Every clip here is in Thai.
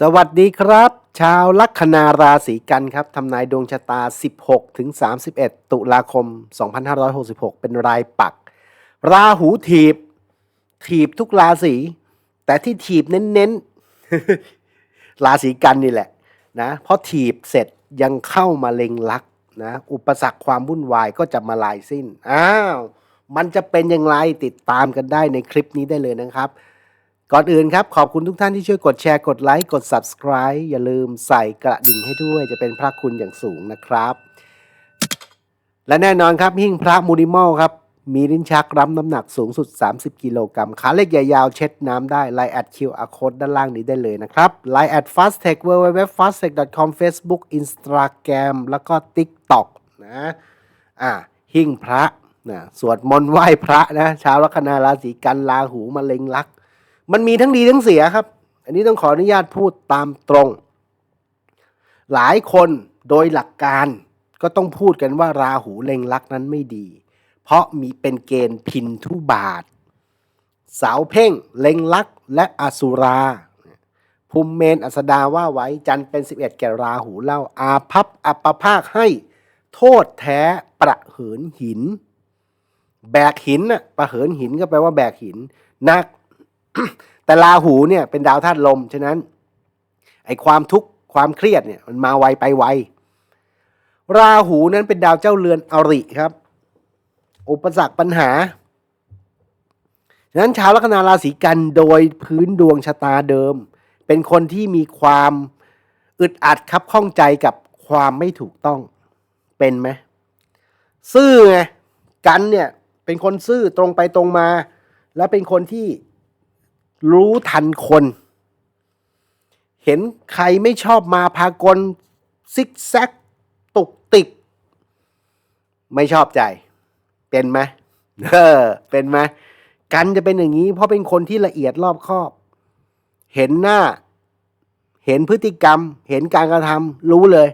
สวัสดีครับ ชาวลัคนาราศีกันครับทำนายดวงชะตา 16 ถึง 31 ตุลาคม 2566 เป็นรายปัก ราหูถีบ ถีบทุกราศี แต่ที่ถีบเน้นๆ ราศีกันนี่แหละนะเพราะถีบเสร็จยังเข้ามาเล็งลักนะอุปสรรคความวุ่นวายก็จะมาลายสิ้น อ้าว มันจะเป็นอย่างไรติดตามกันได้ในคลิปนี้ได้เลยนะครับ ก่อนอื่นครับ ขอบคุณทุกท่านที่ช่วยกดแชร์กดไลค์กด Subscribe อย่าลืมใส่กระดิ่งให้ด้วยจะเป็นพระคุณอย่างสูงนะครับ และแน่นอนครับหิ้งพระมูนิมอลครับ มีลิ้นชักรับน้ำหนักสูงสุด 30 กิโลกรัมขาเล็กใหญ่ยาวเช็ดน้ำได้ไลน์แอดคิวอาร์โค้ดด้านล่างนี้ได้เลยนะครับไลน์แอด fastech www fastech com facebook instagram แล้วก็ tiktok นะอ่าหิ้งพระนะสวดมนต์ไหว้พระนะชาวลัคนาราศีกันลาหูมาเล็งลัก มันมีทั้งดีทั้งเสียครับ อันนี้ต้องขออนุญาตพูดตามตรง หลายคนโดยหลักการก็ต้องพูดกันว่าราหูเล็งลักนั้นไม่ดี เพราะมีเป็นเกณฑ์พินทุบาท สาวเพ่งเล็งลักและอสุราภูมิเมนอัสดาว่าไว้จันเป็น 11 แก่ราหูเล่าอาพับอัปภาคให้โทษแท้ประเหินหิน แบกหินน่ะประเหินหินก็แปลว่าแบกหินหนัก แต่ราหูเนี่ยเป็นดาวธาตุลม ฉะนั้น ไอความทุกข์ความเครียดเนี่ยมันมาไวไปไว ราหูนั้นเป็นดาวเจ้าเรือนอริครับ อุปสรรคปัญหา ฉะนั้นชาวลัคนาราศีกันโดยพื้นดวงชะตาเดิม เป็นคนที่มีความอึดอัดครับข้องใจกับความไม่ถูกต้อง เป็นไหม ซื่อไง กันเนี่ยเป็นคนซื่อตรงไปตรงมา และเป็นคนที่ รู้ทันคน เห็นใครไม่ชอบมาพากลซิกแซกตุกติก ไม่ชอบใจ เป็นไหมเออเป็นไหมกันจะเป็นอย่างนี้ เพราะเป็นคนที่ละเอียดรอบคอบ เห็นหน้า เห็นพฤติกรรม เห็นการกระทำรู้เลย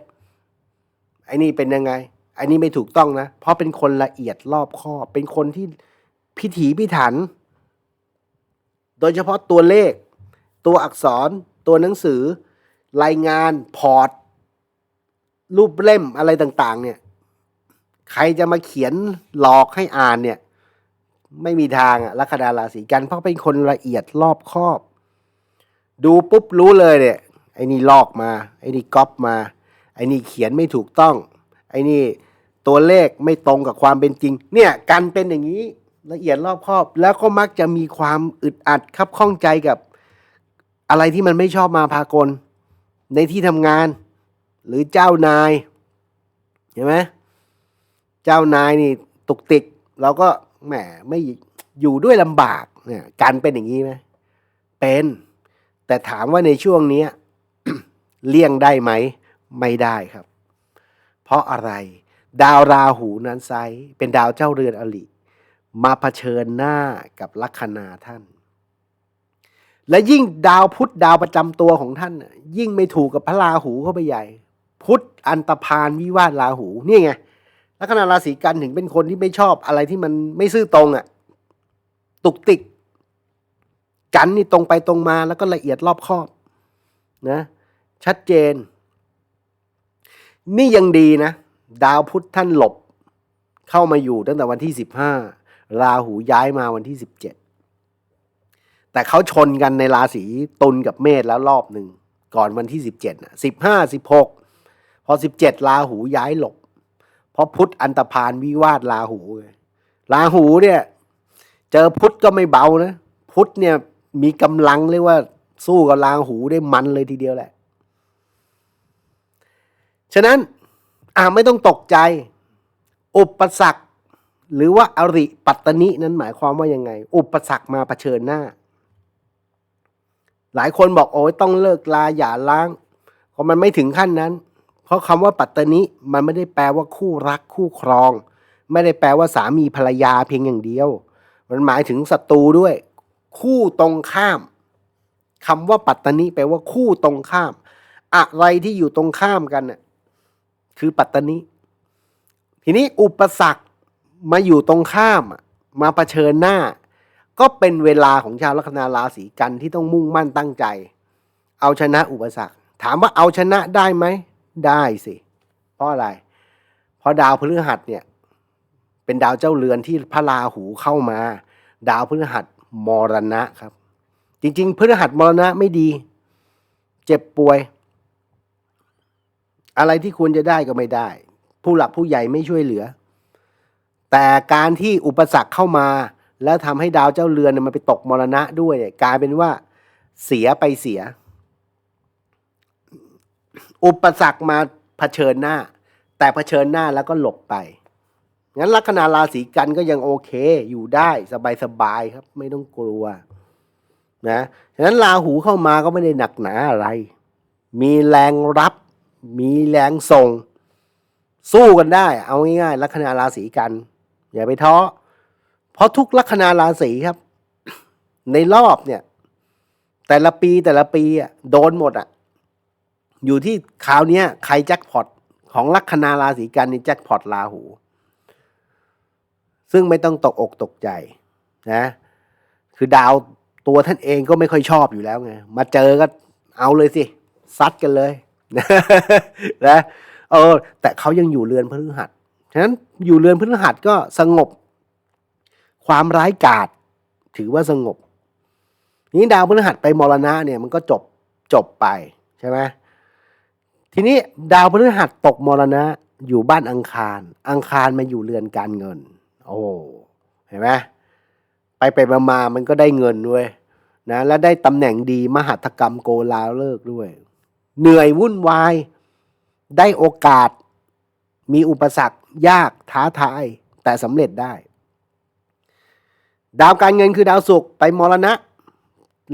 ไอ้นี่เป็นยังไงไอ้นี่ไม่ถูกต้องนะ เพราะเป็นคนละเอียดรอบคอบ เป็นคนที่พิถีพิถัน โดยเฉพาะตัวเลข ตัวอักษร ตัวหนังสือ รายงาน พอร์ต รูปเล่มอะไรต่างๆ เนี่ย ใครจะมาเขียนหลอกให้อ่านเนี่ย ไม่มีทางอะลัคนาราศีกันเพราะเป็นคนละเอียดรอบคอบ ดูปุ๊บรู้เลยเนี่ยไอ้นี่ลอกมา ไอ้นี่ก๊อปมา ไอ้นี่เขียนไม่ถูกต้อง ไอ้นี่ตัวเลขไม่ตรงกับความเป็นจริง เนี่ย กันเป็นอย่างนี้ ละเอียดรอบคอบ แล้วก็มักจะมีความอึดอัดคับข้องใจกับอะไรที่มันไม่ชอบมาพากล ในที่ทำงาน หรือเจ้านายเห็นไหมเจ้านายนี่ตุกติก เราก็แหมไม่อยู่ด้วยลำบากเนี่ยกันเป็นอย่างนี้ไหมเป็น แต่ถามว่าในช่วงนี้เลี่ยงได้ไหม ไม่ได้ครับ เพราะอะไร ดาวราหูนั้นไซเป็นดาวเจ้าเรือนอลิ มาเผชิญหน้ากับลัคนาท่าน และยิ่งดาวพุธดาวประจำตัวของท่าน ยิ่งไม่ถูกกับพระราหูเข้าไปใหญ่ พุธอันตพานวิวาทราหูนี่ไงลัคนาราศีกันถึงเป็นคนที่ไม่ชอบอะไรที่มันไม่ซื่อตรงอะ่ะ ตุกติก กันนี่ตรงไปตรงมาแล้วก็ละเอียดรอบคอบนะ ชัดเจน นี่ยังดีนะ ดาวพุธท่านหลบ เข้ามาอยู่ตั้งแต่วันที่สิบห้า ราหูย้ายมาวันที่สิบเจ็ดแต่เขาชนกันในราศีตุลกับเมษแล้วรอบหนึ่ง ก่อนวันที่สิบเจ็ดนะสิบห้าสิบหกพอสิบเจ็ดราหูย้ายหลบ เพราะพุทธอันตพานวิวาทราหูราหูเนี่ยเจอพุทธก็ไม่เบานะ พุทธเนี่ยมีกำลังเรียกว่าสู้กับราหูได้มันเลยทีเดียวแหละ ฉะนั้นอ่าไม่ต้องตกใจ อุปสรรค หรือว่าอริปัตตนินั้นหมายความว่ายังไง อุปสรรคมาเผชิญหน้า หลายคนบอกโอ้ยต้องเลิกลาอย่าล้างเพราะมันไม่ถึงขั้นนั้น เพราะคำว่าปัตตนิมันไม่ได้แปลว่าคู่รักคู่ครอง ไม่ได้แปลว่าสามีภรรยาเพียงอย่างเดียว มันหมายถึงศัตรูด้วย คู่ตรงข้ามคำว่าปัตตนิแปลว่าคู่ตรงข้าม อะไรที่อยู่ตรงข้ามกันน่ะคือปัตตนิทีนี้อุปสรรค มาอยู่ตรงข้ามอะมาเผชิญหน้า ก็เป็นเวลาของชาวลัคนาราศีกันที่ต้องมุ่งมั่นตั้งใจ เอาชนะอุปสรรค ถามว่าเอาชนะได้ไหม ได้สิ เพราะอะไร เพราะดาวพฤหัสเนี่ย เป็นดาวเจ้าเรือนที่พระราหูเข้ามา ดาวพฤหัสมรณะครับ จริง ๆ พฤหัสมรณะไม่ดี เจ็บป่วย อะไรที่ควรจะได้ก็ไม่ได้ ผู้หลักผู้ใหญ่ไม่ช่วยเหลือ แต่การที่อุปสรรคเข้ามา แล้วทำให้ดาวเจ้าเรือนมันไปตกมรณะด้วยเนี่ยกลายเป็นว่าเสียไปเสีย อุปสรรคมาเผชิญหน้า แต่เผชิญหน้าแล้วก็หลบไปงั้นลัคนาราศีกันก็ยังโอเคอยู่ได้สบายๆครับ ไม่ต้องกลัวนะฉะนั้นราหูเข้ามาก็ไม่ได้หนักหนาอะไร มีแรงรับ มีแรงส่ง สู้กันได้ เอาง่ายๆลัคนาราศีกัน อย่าไปท้อ เพราะทุกลัคนาราศีครับ ในรอบเนี่ย แต่ละปีแต่ละปีอะโดนหมดอะ อยู่ที่คราวนี้ใครแจ็คพอตของลัคนาราศีกันนี่แจ็คพอตราหู ซึ่งไม่ต้องตกอกตกใจนะ คือดาวตัวท่านเองก็ไม่ค่อยชอบอยู่แล้วไง มาเจอก็เอาเลยสิ ซัดกันเลยนะ เออ แต่เขายังอยู่เรือนพฤหัส ฉะนั้นอยู่เรือนพฤหัสก็สงบ ความร้ายกาจถือว่าสงบ นี้ดาวพฤหัสไปมรณะเนี่ยมันก็จบจบไปใช่ไหมทีนี้ดาวพฤหัสตกมรณะอยู่บ้านอังคาร อังคารมาอยู่เรือนการเงิน โอ้เห็นไหมไปไปมามามันก็ได้เงินด้วยนะและได้ตำแหน่งดีมหัตกรรมโกลาเลิกด้วย เหนื่อยวุ่นวาย ได้โอกาส มีอุปสรรคยากท้าทาย แต่สำเร็จได้ ดาวการเงินคือดาวศุกร์ไปมรณะ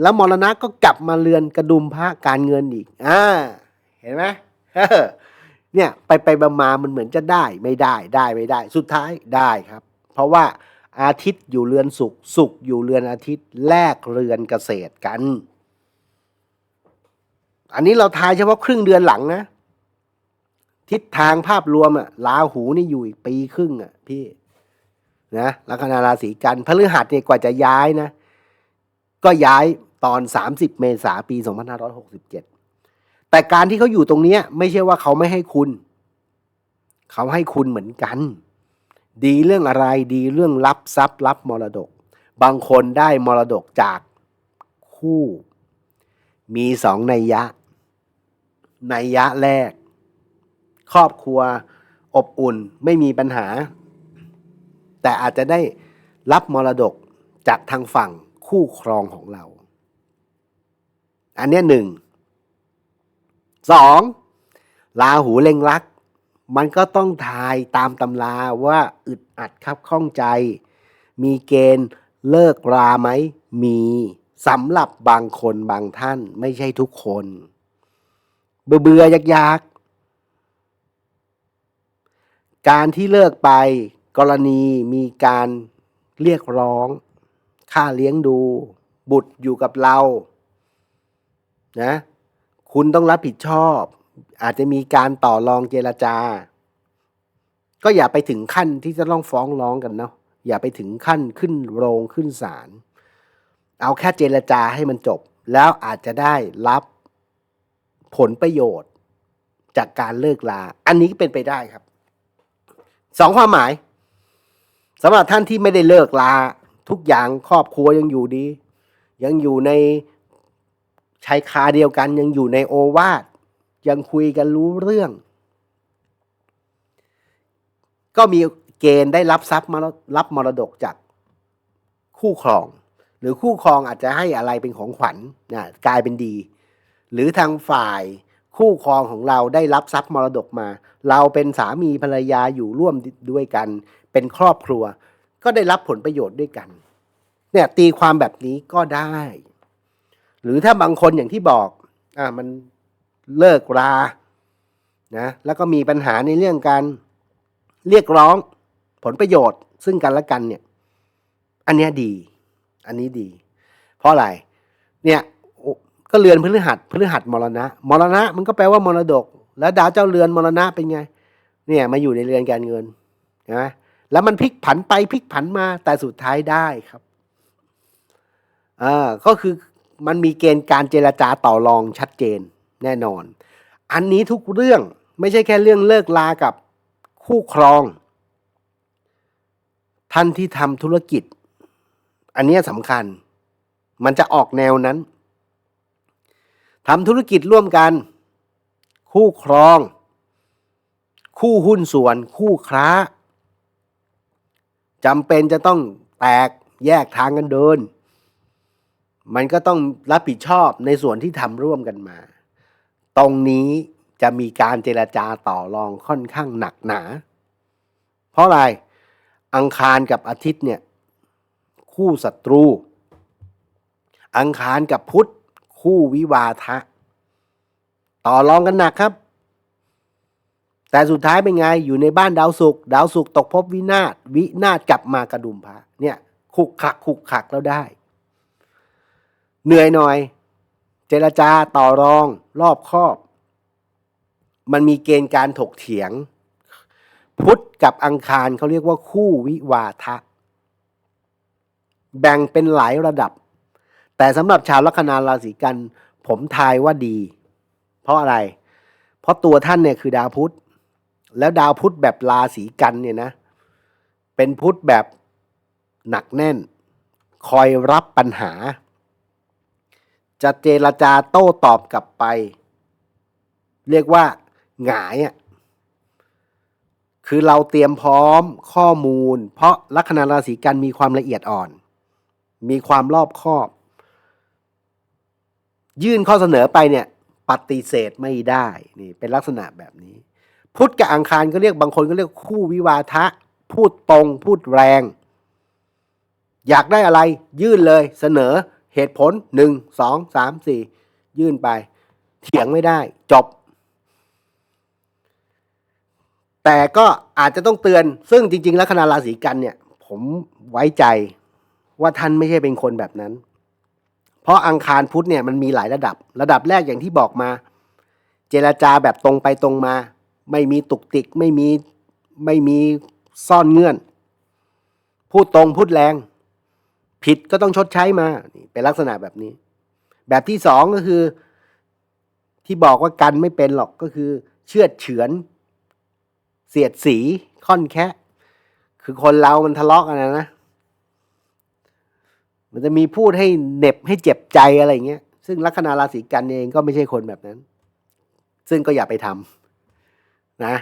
แล้วมรณะก็กลับมาเรือนกระดุมพระการเงินอีกอ่าเห็นไหมเนี่ยไปไปมามามันเหมือนจะได้ไม่ได้ได้ไม่ได้ สุดท้ายได้ครับ เพราะว่าอาทิตย์อยู่เรือนศุกร์ศุกร์อยู่เรือนอาทิตย์แลกเรือนเกษตรกัน อันนี้เราทายเฉพาะครึ่งเดือนหลังนะ ทิศทางภาพรวมอะลาหูนี่อยู่อีกปีครึ่งอะพี่นะลัคนาราศีกันพฤหัสเนี่ยกว่าจะย้ายนะ ก็ย้ายตอน 30 เมษาปี 2567 แต่การที่เขาอยู่ตรงเนี้ยไม่ใช่ว่าเขาไม่ให้คุณ เขาให้คุณเหมือนกัน ดีเรื่องอะไรดีเรื่องรับทรัพย์รับมรดก บางคนได้มรดกจากคู่ มีสองนัยยะ นัยยะแรก ครอบครัวอบอุ่นไม่มีปัญหา แต่อาจจะได้รับมรดกจากทางฝั่งคู่ครองของเรา อันนี้หนึ่งสองลาหูเล็งรัก มันก็ต้องทายตามตำราว่าอึดอัดครับข้องใจ มีเกณฑ์เลิกราไหมมีสำหรับบางคนบางท่านไม่ใช่ทุกคน เบื่อเบื่อยากๆก การที่เลิกไปกรณีมีการเรียกร้อง ค่าเลี้ยงดู บุตรอยู่กับเรานะคุณต้องรับผิดชอบ อาจจะมีการต่อรองเจรจา ก็อย่าไปถึงขั้นที่จะต้องฟ้องร้องกันเนาะอย่าไปถึงขั้นขึ้นโรงขึ้นศาลเอาแค่เจรจาให้มันจบ แล้วอาจจะได้รับผลประโยชน์จากการเลิกลา อันนี้เป็นไปได้ครับ สองความหมายสำหรับท่านที่ไม่ได้เลิกลา ทุกอย่างครอบครัวยังอยู่ดี ยังอยู่ในชายคาเดียวกัน ยังอยู่ในโอวาทยังคุยกันรู้เรื่อง ก็มีเกณฑ์ได้รับทรัพย์มารับมรดกจากคู่ครอง หรือคู่ครองอาจจะให้อะไรเป็นของขวัญนะกลายเป็นดี หรือทางฝ่าย คู่ครองของเราได้รับทรัพย์มรดกมา เราเป็นสามีภรรยาอยู่ร่วมด้วยกัน เป็นครอบครัว ก็ได้รับผลประโยชน์ด้วยกัน เนี่ยตีความแบบนี้ก็ได้ หรือถ้าบางคนอย่างที่บอกอ่ามันเลิกรานะแล้วก็มีปัญหาในเรื่องการเรียกร้องผลประโยชน์ ซึ่งกันและกันเนี่ย อันเนี้ยดี อันนี้ดี เพราะอะไร เนี่ย ก็เรือนพฤหัสพฤหัสมรณะ มรณะมันก็แปลว่ามรดก แล้วดาวเจ้าเรือนมรณะเป็นไง เนี่ยมาอยู่ในเรือนการเงินนะแล้วมันพลิกผันไปพลิกผันมาแต่สุดท้ายได้ครับอ่าก็คือมันมีเกณฑ์การเจรจาต่อรองชัดเจนแน่นอน อันนี้ทุกเรื่องไม่ใช่แค่เรื่องเลิกลากับคู่ครอง ท่านที่ทำธุรกิจ อันเนี้ยสำคัญ มันจะออกแนวนั้น ทำธุรกิจร่วมกัน คู่ครอง คู่หุ้นส่วน คู่ค้าจำเป็นจะต้องแตกแยกทางกันเดิน มันก็ต้องรับผิดชอบในส่วนที่ทำร่วมกันมา ตรงนี้จะมีการเจรจาต่อรองค่อนข้างหนักหนา เพราะอะไร อังคารกับอาทิตย์เนี่ย คู่ศัตรู อังคารกับพุธ คู่วิวาทะ ต่อรองกันหนักครับ แต่สุดท้ายเป็นไงอยู่ในบ้านดาวศุกดาวศุกตกภพวินาศวินาศกลับมากระดุมพระเนี่ยขุกขักขุกขักแล้วได้ เหนื่อยหน่อย เจรจาต่อรองรอบคอบ มันมีเกณฑ์การถกเถียง พุทธกับอังคารเขาเรียกว่าคู่วิวาทะ แบ่งเป็นหลายระดับ แต่สำหรับชาวลัคนาราศีกันผมทายว่าดี เพราะอะไร เพราะตัวท่านเนี่ยคือดาวพุธ แล้วดาวพุธแบบราศีกันเนี่ยนะ เป็นพุธแบบหนักแน่น คอยรับปัญหา จะเจรจาโต้ตอบกลับไป เรียกว่า หงายอะคือเราเตรียมพร้อมข้อมูล เพราะลัคนาราศีกันมีความละเอียดอ่อน มีความรอบคอบ ยื่นข้อเสนอไปเนี่ยปฏิเสธไม่ได้นี่เป็นลักษณะแบบนี้ พุธกับอังคารก็เรียกบางคนก็เรียกคู่วิวาทะ พูดตรง พูดแรง อยากได้อะไร ยื่นเลยเสนอเหตุผลหนึ่งสองสามสี่ยื่นไป เถียงไม่ได้จบ แต่ก็อาจจะต้องเตือน ซึ่งจริง ๆ แล้วคณะราศีกันเนี่ย ผมไว้ใจว่าท่านไม่ใช่เป็นคนแบบนั้น เพราะอังคารพุธเนี่ยมันมีหลายระดับ ระดับแรกอย่างที่บอกมา เจรจาแบบตรงไปตรงมา ไม่มีตุกติกไม่มีไม่มีซ่อนเงื่อน พูดตรงพูดแรง ผิดก็ต้องชดใช้มาเป็นลักษณะแบบนี้ แบบที่สองก็คือ ที่บอกว่ากันไม่เป็นหรอกก็คือ เชื่อเฉือน เสียดสีค่อนแคะ คือคนเรามันทะเลาะกันนะนะ มันจะมีพูดให้เหน็บให้เจ็บใจอะไรเงี้ย ซึ่งลัคนาราศีกันเองก็ไม่ใช่คนแบบนั้น ซึ่งก็อย่าไปทำนะ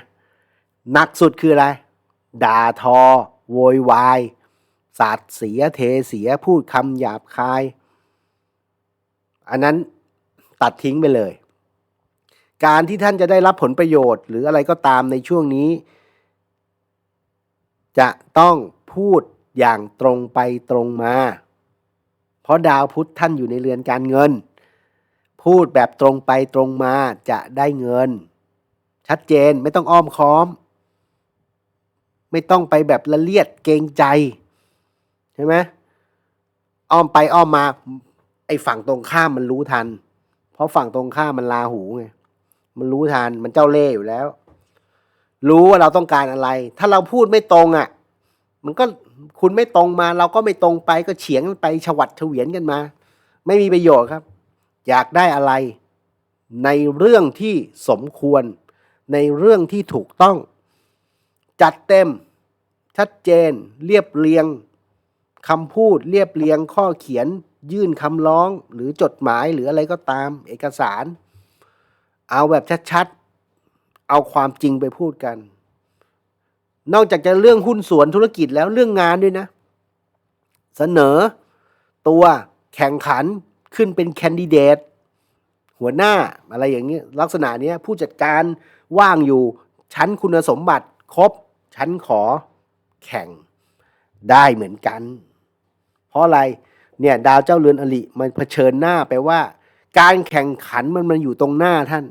หนักสุดคืออะไร ด่าทอ โวยวายสาดเสียเทเสียพูดคำหยาบคาย อันนั้นตัดทิ้งไปเลย การที่ท่านจะได้รับผลประโยชน์ หรืออะไรก็ตามในช่วงนี้ จะต้องพูดอย่างตรงไปตรงมา เพราะดาวพุธท่านอยู่ในเรือนการเงิน พูดแบบตรงไปตรงมาจะได้เงิน ชัดเจนไม่ต้องอ้อมค้อม ไม่ต้องไปแบบละเลียดเกรงใจใช่ไหมอ้อมไปอ้อมมาไอ้ฝั่งตรงข้ามมันรู้ทัน เพราะฝั่งตรงข้ามมันลาหูไงมันรู้ทันมันเจ้าเล่ห์อยู่แล้ว รู้ว่าเราต้องการอะไร ถ้าเราพูดไม่ตรงอะ มันก็ คุณไม่ตรงมา เราก็ไม่ตรงไปก็เฉียงไปฉวัดเฉวียนกันมา ไม่มีประโยชน์ครับ อยากได้อะไร ในเรื่องที่สมควร ในเรื่องที่ถูกต้อง จัดเต็ม ชัดเจน เรียบเรียงคำพูดเรียบเรียงข้อเขียน ยื่นคำร้องหรือจดหมายหรืออะไรก็ตาม เอกสาร เอาแบบชัดๆ เอาความจริงไปพูดกัน นอกจากจะเรื่องหุ้นส่วนธุรกิจแล้วเรื่องงานด้วยนะ เสนอตัวแข่งขันขึ้นเป็นแคนดิเดตหัวหน้าอะไรอย่างเงี้ลักษณะนี้ผู้จัดการว่างอยู่ชั้นคุณสมบัติครบชั้นขอแข่งได้เหมือนกัน เพราะอะไรเนี่ยดาวเจ้าเรือนอลิมันเผชิญหน้าไปว่า การแข่งขันมันมันอยู่ตรงหน้าท่าน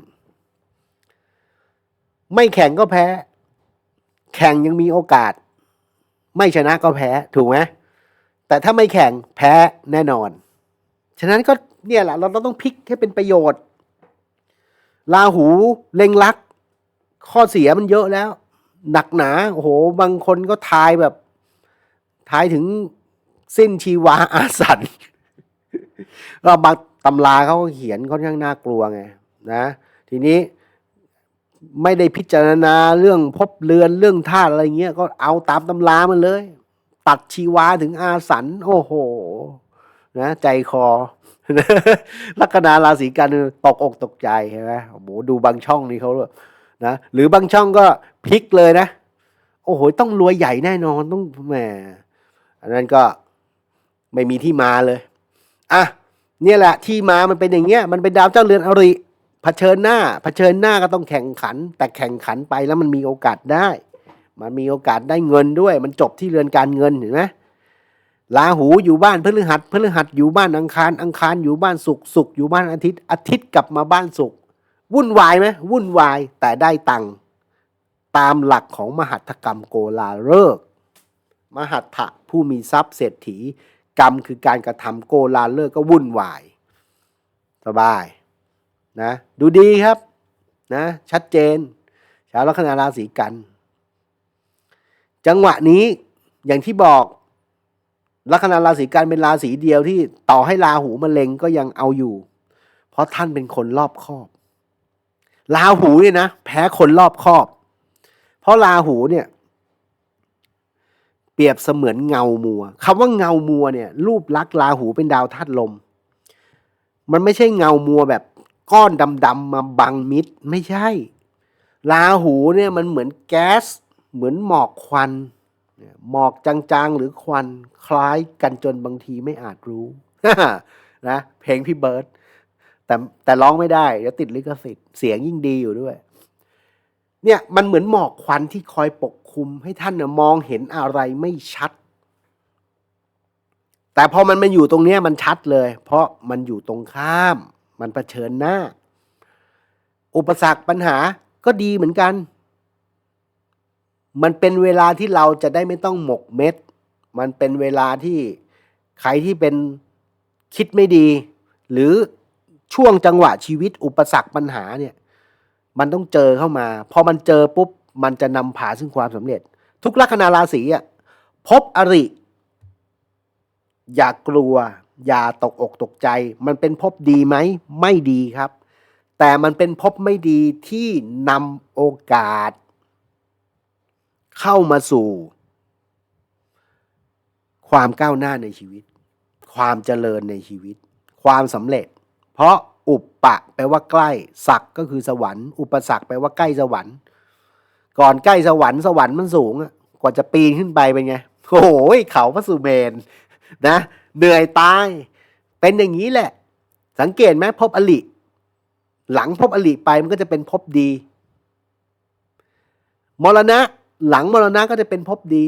ไม่แข่งก็แพ้ แข่งยังมีโอกาส ไม่ชนะก็แพ้ถูกไหมแต่ถ้าไม่แข่งแพ้แน่นอน ฉะนั้นก็เนี่ยแหละเราต้องพลิกให้เป็นประโยชน์ลาหูเล็งลัก ข้อเสียมันเยอะแล้ว หนักหนาโอ้โห บางคนก็ทายแบบทายถึงสิ้นชีวาอาสันเราบางตำราเขาเขียนค่อนข้างน่ากลัวไงนะ ทีนี้ ไม่ได้พิจารณาเรื่องพบเรือนเรื่องธาตุอะไรเงี้ยก็เอาตามตำรามันเลย ตัดชีวาถึงอาสันโอ้โห นะ ใจคอลัคนาราศีกันตกอกตกใจใช่ไหมโอ้โหดูบางช่องนี่เขานะหรือบางช่องก็พลิกเลยนะ โอ้โห ต้องรวยใหญ่แน่นอนต้องแหมอันนั้นก็ไม่มีที่มาเลยอะเนี่ยแหละที่มามันเป็นอย่างเงี้ยมันเป็นดาวเจ้าเรือนอริ เผชิญหน้าเผชิญหน้าก็ต้องแข่งขัน แต่แข่งขันไปแล้วมันมีโอกาสได้ มันมีโอกาสได้เงินด้วย มันจบที่เรือนการเงินเห็นไหมลาหูอยู่บ้านพฤหัสพฤหัสอยู่บ้านอังคารอังคารอยู่บ้านศุกร์ศุกร์อยู่บ้านอาทิตย์อาทิตย์กลับมาบ้านศุกร์วุ่นวายไหมวุ่นวายแต่ได้ตังค์ตามหลักของมหัตถกรรมโกลาเลิกมหัตถะผู้มีทรัพย์เศรษฐี กรรมคือการกระทำโกลาเลิกก็วุ่นวาย สบาย นะดูดีครับนะชัดเจน ชาวลัคนาราศีกัน จังหวะนี้อย่างที่บอกลัคนาราศีกันเป็นราศีเดียวที่ต่อให้ราหูมาเล็งก็ยังเอาอยู่ เพราะท่านเป็นคนรอบคอบราหูเนี่ยนะแพ้คนรอบคอบ เพราะราหูเนี่ย เปรียบเสมือนเงามัวคำว่าเงามัวเนี่ย รูปลักษณ์ราหูเป็นดาวธาตุลม มันไม่ใช่เงามัวแบบ ก้อนดำๆมาบังมิดไม่ใช่ราหูเนี่ยมันเหมือนแก๊ส เหมือนหมอกควัน หมอกจางๆหรือควันคล้ายกันจนบางทีไม่อาจรู้นะเพลงพี่เบิร์ตแต่แต่ร้องไม่ได้เดี๋ยวติดลิขสิทธิ์เสียงยิ่งดีอยู่ด้วย เนี่ยมันเหมือนหมอกควันที่คอยปกคลุมให้ท่านนะมองเห็นอะไรไม่ชัด แต่พอมันมาอยู่ตรงเนี้ยมันชัดเลย เพราะมันอยู่ตรงข้าม มันเผชิญหน้า อุปสรรคปัญหาก็ดีเหมือนกัน มันเป็นเวลาที่เราจะได้ไม่ต้องหมกเม็ด มันเป็นเวลาที่ใครที่เป็นคิดไม่ดี หรือช่วงจังหวะชีวิตอุปสรรคปัญหาเนี่ย มันต้องเจอเข้ามา พอมันเจอปุ๊บ มันจะนำพาซึ่งความสำเร็จ ทุกลัคนาราศีอะพบอริ อย่ากลัว อย่าตกอกตกใจ มันเป็นพบดีไหม ไม่ดีครับ แต่มันเป็นพบไม่ดีที่นำโอกาส เข้ามาสู่ ความก้าวหน้าในชีวิต ความเจริญในชีวิต ความสำเร็จ เพราะอุปปะแปลว่าใกล้ศักก็คือสวรรค์ อุปสรรคแปลว่าใกล้สวรรค์ ก่อนใกล้สวรรค์สวรรค์มันสูงอะกว่าจะปีนขึ้นไปเป็นไง โอ้โหเขาพระสุเมนนะ เหนื่อยตาย เป็นอย่างนี้แหละ สังเกตไหมพบอลิ หลังพบอลิไปมันก็จะเป็นพบดี มรณะหลังมรณะก็จะเป็นพบดี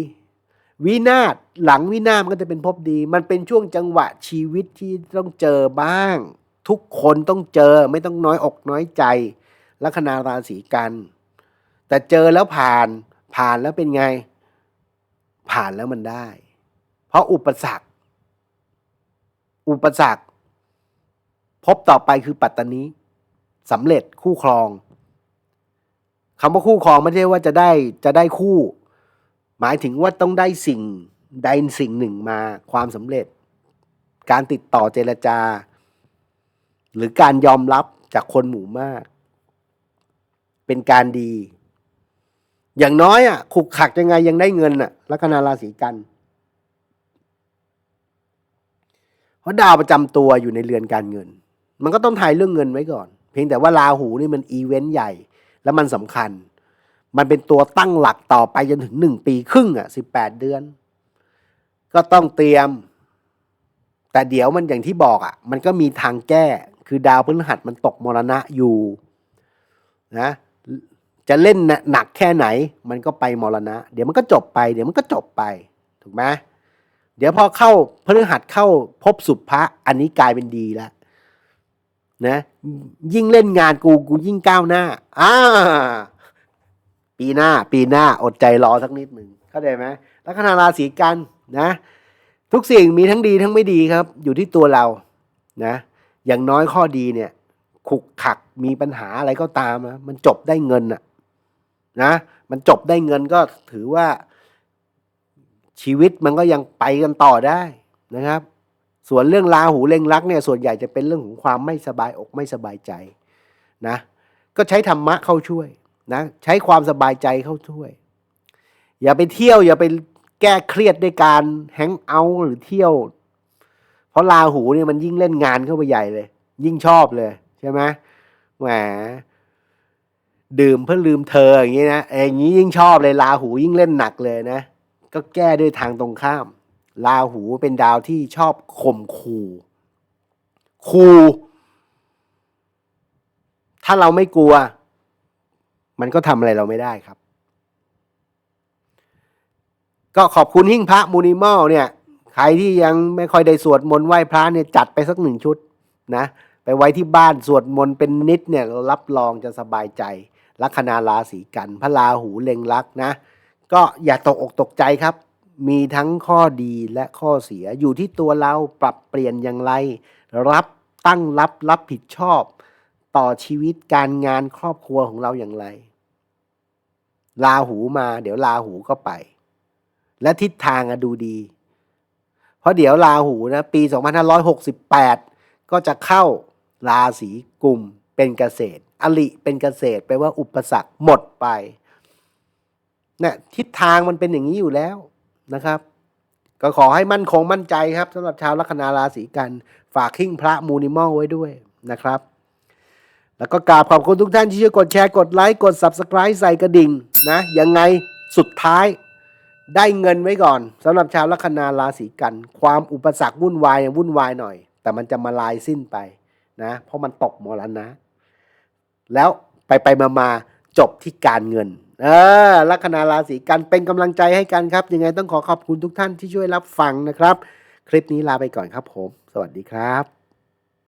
วินาศหลังวินาศมันก็จะเป็นพบดี มันเป็นช่วงจังหวะชีวิตที่ต้องเจอบ้าง ทุกคนต้องเจอไม่ต้องน้อยอกน้อยใจลัคนาราศีกัน แต่เจอแล้วผ่านผ่านแล้วเป็นไง ผ่านแล้วมันได้ เพราะอุปสรรค อุปสรรค พบต่อไปคือปัตตานีสำเร็จคู่ครองคำว่าคู่ครองไม่ใช่ว่าจะได้จะได้คู่ หมายถึงว่าต้องได้สิ่งใดสิ่งหนึ่งมาความสำเร็จ การติดต่อเจรจา หรือการยอมรับจากคนหมู่มาก เป็นการดี อย่างน้อยอะขุกขักยังไงยังได้เงินอะลัคนาราศีกัน เพราะดาวประจำตัวอยู่ในเรือนการเงิน มันก็ต้องทายเรื่องเงินไว้ก่อน เพียงแต่ว่าราหูนี่มันอีเวนต์ใหญ่ แล้วมันสำคัญ มันเป็นตัวตั้งหลักต่อไปจนถึงหนึ่งปีครึ่งอะสิบแปดเดือน ก็ต้องเตรียม แต่เดี๋ยวมันอย่างที่บอกอะ มันก็มีทางแก้ คือดาวพฤหัสมันตกมรณะอยู่นะจะเล่นหนักแค่ไหน มันก็ไปมรณะ เดี๋ยวมันก็จบไป เดี๋ยวมันก็จบไป ถูกไหม เดี๋ยวพอเข้าพฤหัสเข้าพบสุภะอันนี้กลายเป็นดีแล้วนะยิ่งเล่นงานกูกูยิ่งก้าวหน้าอ่าปีหน้า ปีหน้าอดใจรอสักนิดหนึ่งเข้าใจไหมลัคนาราศีกันนะ ทุกสิ่งมีทั้งดีทั้งไม่ดีครับ อยู่ที่ตัวเรานะ อย่างน้อยข้อดีเนี่ยขุกขักมีปัญหาอะไรก็ตามนะมันจบได้เงินอะนะ มันจบได้เงินก็ถือว่า ชีวิตมันก็ยังไปกันต่อได้นะครับ ส่วนเรื่องราหูเล็งรักเนี่ยส่วนใหญ่จะเป็นเรื่องของความไม่สบายอกไม่สบายใจนะก็ใช้ธรรมะเข้าช่วยนะใช้ความสบายใจเข้าช่วย อย่าไปเที่ยว อย่าไปแก้เครียดด้วยการแฮงเอาท์หรือเที่ยว เพราะราหูเนี่ยมันยิ่งเล่นงานเข้าไปใหญ่เลย ยิ่งชอบเลยใช่ไหมแหมดื่มเพื่อลืมเธออย่างนี้นะอย่างนี้ยิ่งชอบเลยราหูยิ่งเล่นหนักเลยนะ ก็แก้ด้วยทางตรงข้ามราหูเป็นดาวที่ชอบข่มขู่ขู่ถ้าเราไม่กลัว มันก็ทำอะไรเราไม่ได้ครับ ก็ขอบคุณหิ้งพระมูนิมอลเนี่ยใครที่ยังไม่ค่อยได้สวดมนต์ไหว้พระเนี่ยจัดไปสักหนึ่งชุดนะไปไว้ที่บ้านสวดมนต์เป็นนิดเนี่ยรับรองจะสบายใจลัคนาราศีกัน พระราหูเล็งลักนะ ก็อย่าตกอกตกใจครับ มีทั้งข้อดีและข้อเสียอยู่ที่ตัวเราปรับเปลี่ยนอย่างไร รับตั้งรับรับผิดชอบ ต่อชีวิตการงานครอบครัวของเราอย่างไร ลาหูมา เดี๋ยวลาหูก็ไป และทิศทางอะดูดี เพราะเดี๋ยวลาหูนะปี 2568 ก็จะเข้าราศีกุมเป็นเกษตร อลิเป็นเกษตรแปลว่าอุปสรรคหมดไป เนี่ยทิศทางมันเป็นอย่างนี้อยู่แล้วนะครับ ก็ขอให้มั่นคงมั่นใจครับสำหรับชาวลัคนาราศีกัน ฝากขิ้งพระมูนิมอลไว้ด้วยนะครับ แล้วก็กราบขอบคุณทุกท่านที่ช่วยกดแชร์กดไลค์กด Subscribe ใส่กระดิ่งนะยังไงสุดท้ายได้เงินไว้ก่อนสำหรับชาวลัคนาราศีกัน ความอุปสรรควุ่นวายยังวุ่นวายหน่อย แต่มันจะมาลายสิ้นไปนะ เพราะมันตกมรณะแล้วไปไปมามาจบที่การเงิน เออลัคนาราศีกันเป็นกำลังใจให้กันครับ ยังไงต้องขอขอบคุณทุกท่านที่ช่วยรับฟังนะครับ คลิปนี้ลาไปก่อนครับผม สวัสดีครับ